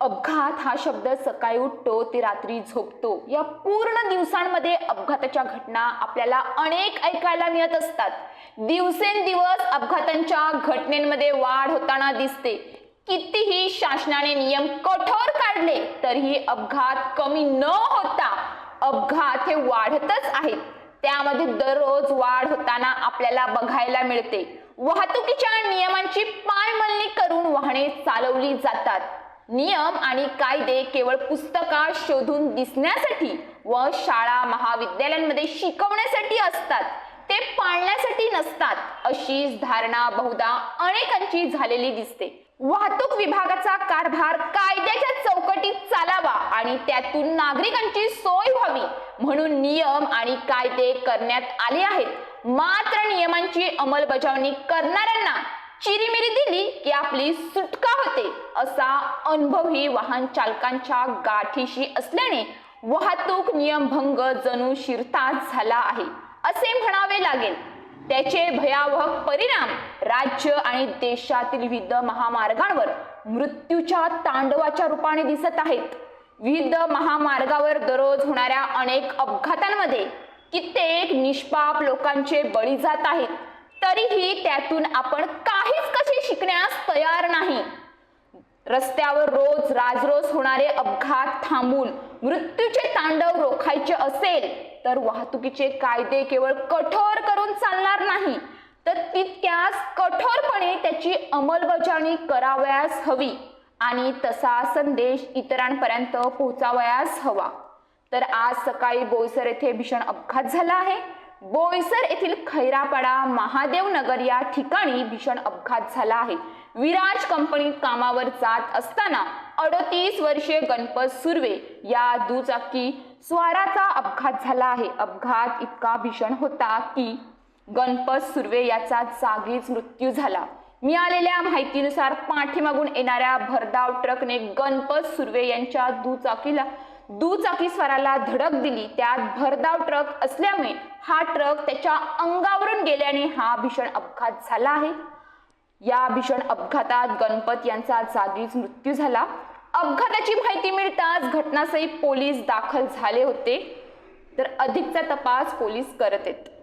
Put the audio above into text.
अपघात हा शब्द सकाळी उठतो ते रात्री झोपतो. या पूर्ण दिवसांमध्ये अपघाताच्या घटना आपल्याला अनेक ऐकायला मिळत असतात. दिवसेंदिवस अपघातांच्या घटनेमध्ये वाढ होताना दिसते. कितीही शासनाने नियम कठोर काढले तरीही अपघात कमी न होता अपघात हे वाढतच आहेत. त्यामध्ये दररोज वाढ होताना आपल्याला बघायला मिळते. वाहतुकीच्या नियमांची पायमल्ली करून वाहने चालवली जातात. नियम आणि कायदे केवळ पुस्तकात शोधून दिसण्यासाठी व शाळा महाविद्यालयांमध्ये शिकवण्यासाठी असतात. ते पाळण्यासाठी नसतात अशीच धारणा बहुधा अनेकांची झालेली दिसते. वाहतूक विभागाचा कारभार कायद्याच्या चौकटीत चालावा आणि त्यातून नागरिकांची सोय व्हावी म्हणून नियम आणि कायदे करण्यात आले आहेत. मात्र नियमांची अंमलबजावणी करणाऱ्यांना चिरीमिरी दिली की आपली सुटका होते. असा अनुभवही वाहन चालकांच्या गाठीशी असल्याने वाहतूक नियमभंग जणू शिरताच झाला आहे. असे म्हणावे लागेल. त्याचे भयावह परिणाम राज्य आणि देशातील विविध महामार्गांवर मृत्यूच्या तांडवाच्या रूपाने दिसत आहेत. विविध महामार्गावर दररोज होणाऱ्या अनेक अपघातांमध्ये कित्येक निष्पाप लोकांचे बळी जात आहेत. तरीही त्यातून आपण काहीच कसे शिकण्यास तयार नाही. रस्त्यावर रोज राजरोज होणारे अपघात थांबून मृत्यूचे तांडव रोखायचे असेल तर वाहतुकीचे कायदे केवळ कठोर करून चालणार नाही तर तितक्याच कठोरपणे त्याची अंमलबजावणी करावयास हवी आणि तसा संदेश इतरांपर्यंत पोहोचावयास हवा. तर आज सकाळी बोईसर येथे भीषण अपघात झाला आहे. बोईसर येथील खैरापाडा महादेव नगर या ठिकाणी भीषण अपघात झाला आहे. विराज कंपनीत कामावर जात असताना अडतीस वर्षीय गणपत सुर्वे या दुचाकी स्वाराचा अपघात झाला आहे. अपघात इतका भीषण होता की गणपत सुर्वे याचा जागीच मृत्यू झाला. मिळालेल्या माहितीनुसार पाठीमागून येणाऱ्या भरधाव ट्रकने गणपत सुर्वे यांच्या दुचाकीला दुचाकी स्वाराला धडक दिली. त्यात भरधाव ट्रक असल्यामुळे हा ट्रक त्याच्या अंगावरून गेल्याने हा भीषण अपघात झाला आहे. या भीषण अपघातात गणपत यांचा जागीच मृत्यू झाला. अपघाताची माहिती मिळताच घटनास्थळी पोलीस दाखल झाले होते. तर अधिकचा तपास पोलीस करत आहेत.